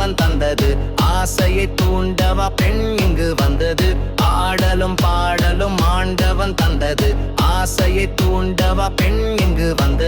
அவன் தந்தது. ஆசையை தூண்டவா பெண் இங்கு வந்தது. ஆடலும் பாடலும் ஆண்டவன் தந்தது. ஆசையை தூண்டவா பெண் இங்கு வந்தது.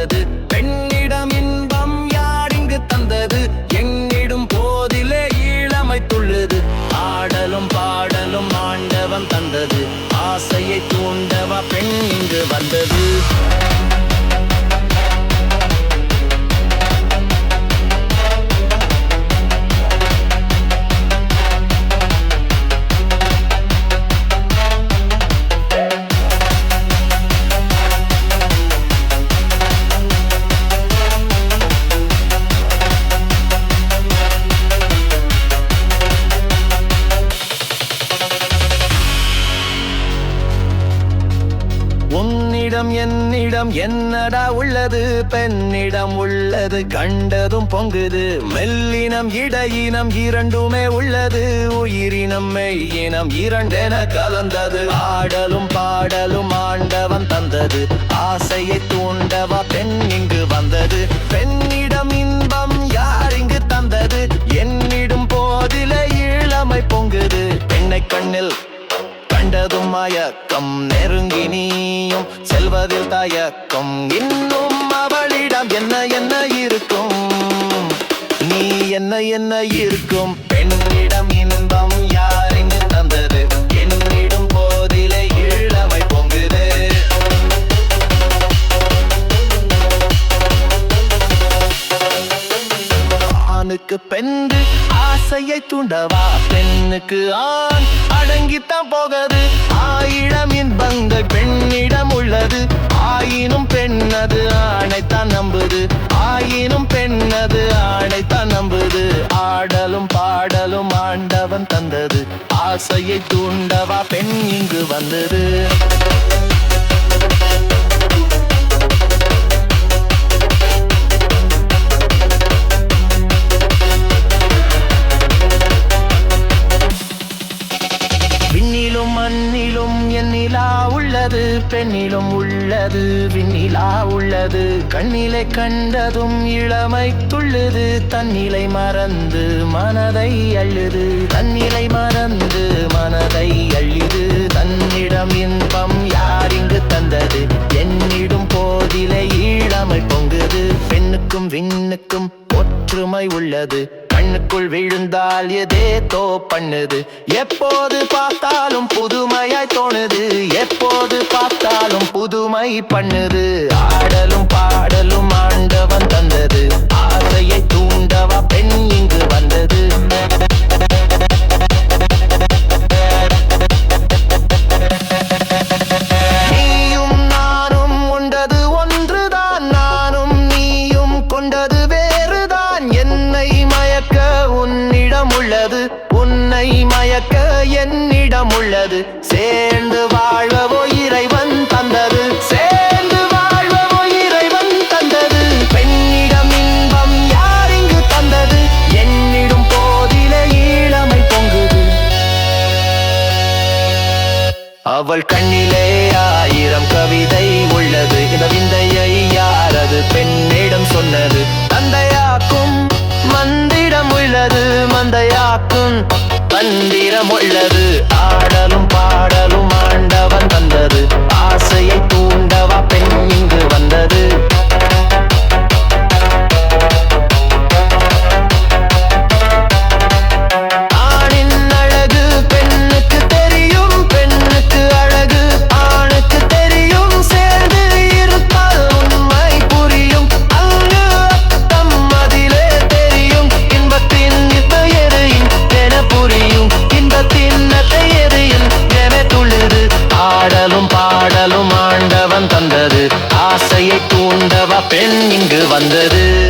உன்னிடம் என்னிடம் என்னடா உள்ளது? பெண்ணிடம் உள்ளது. கண்டதும் பொங்குது. மெல்லினம் இடையினம் இரண்டுமே உள்ளது. உயிரினம் மெய்யினம் இரண்டென கலந்தது. ஆடலும் பாடலும் ஆண்டவன் தந்தது. ஆசையை தூண்டவா பெண் இங்கு வந்தது. பெண்ணிடம் இன்பம் யார் இங்கு தந்தது? என்னிடும் போதிலே இளமை பொங்குது. பெண்ணை கண்ணில் கண்டதும் மயக்கம். நெருங்கி நீயும் செல்வதில் தயக்கம். இன்னும் அவளிடம் என்ன என்ன இருக்கும்? நீ என்ன என்ன இருக்கும்? பெண்ணிடம் இன்பம் யார் தந்தது? என்னிடும் போதிலே இளமை பொங்குது. ஆணுக்கு பெண்டு ஆசையை தூண்டவா? பெண்ணுக்கு ஆண் அடங்கித்தான் போகிறது ஆயிரம் இன்பங்கள் பெண்ணிடம் உள்ளது. ஆயினும் பெண்ணது ஆணைத்தான் நம்புது. ஆயினும் பெண்ணது ஆணைத்தான் நம்புது. ஆடலும் பாடலும் ஆண்டவன் தந்தது. ஆசையை தூண்டவா பெண் இங்கு வந்தது. பெண்ணிலும் உள்ளது விண்ணிலா உள்ளது. கண்ணிலை கண்டதும் இளமை துள்ளுது தன்னிலை மறந்து மனதை அள்ளுது. தன்னிலை மறந்து மனதை அள்ளுது. தன்னிடம் இன்பம் யார் இங்கு தந்தது? என்னிடும் போதிலே ஈழமை பொங்குது. பெண்ணுக்கும் விண்ணுக்கும் ஒற்றுமை உள்ளது. கண்ணுக்குள் விழுந்தால் எதேதோ பண்ணுது? எப்போது பார்த்தாலும் புதுமையாய் தோணுது. எப்போது பார்த்தாலும் புதுமை பண்ணுது. ஆடலும் பாடலும் என்னிடம் உள்ளது. சேர்ந்து வாழ்வோ இறைவன் தந்தது. சேர்ந்து வாழ்வோ இறைவன் தந்தது. பெண்ணிடம் இன்பம் யார் இங்கு தந்தது? என்னிடும் போதிலே ஈழமை பொங்குது. அவள் கண்ணிலே ஆயிரம் கவிதை இங்கு வந்தது.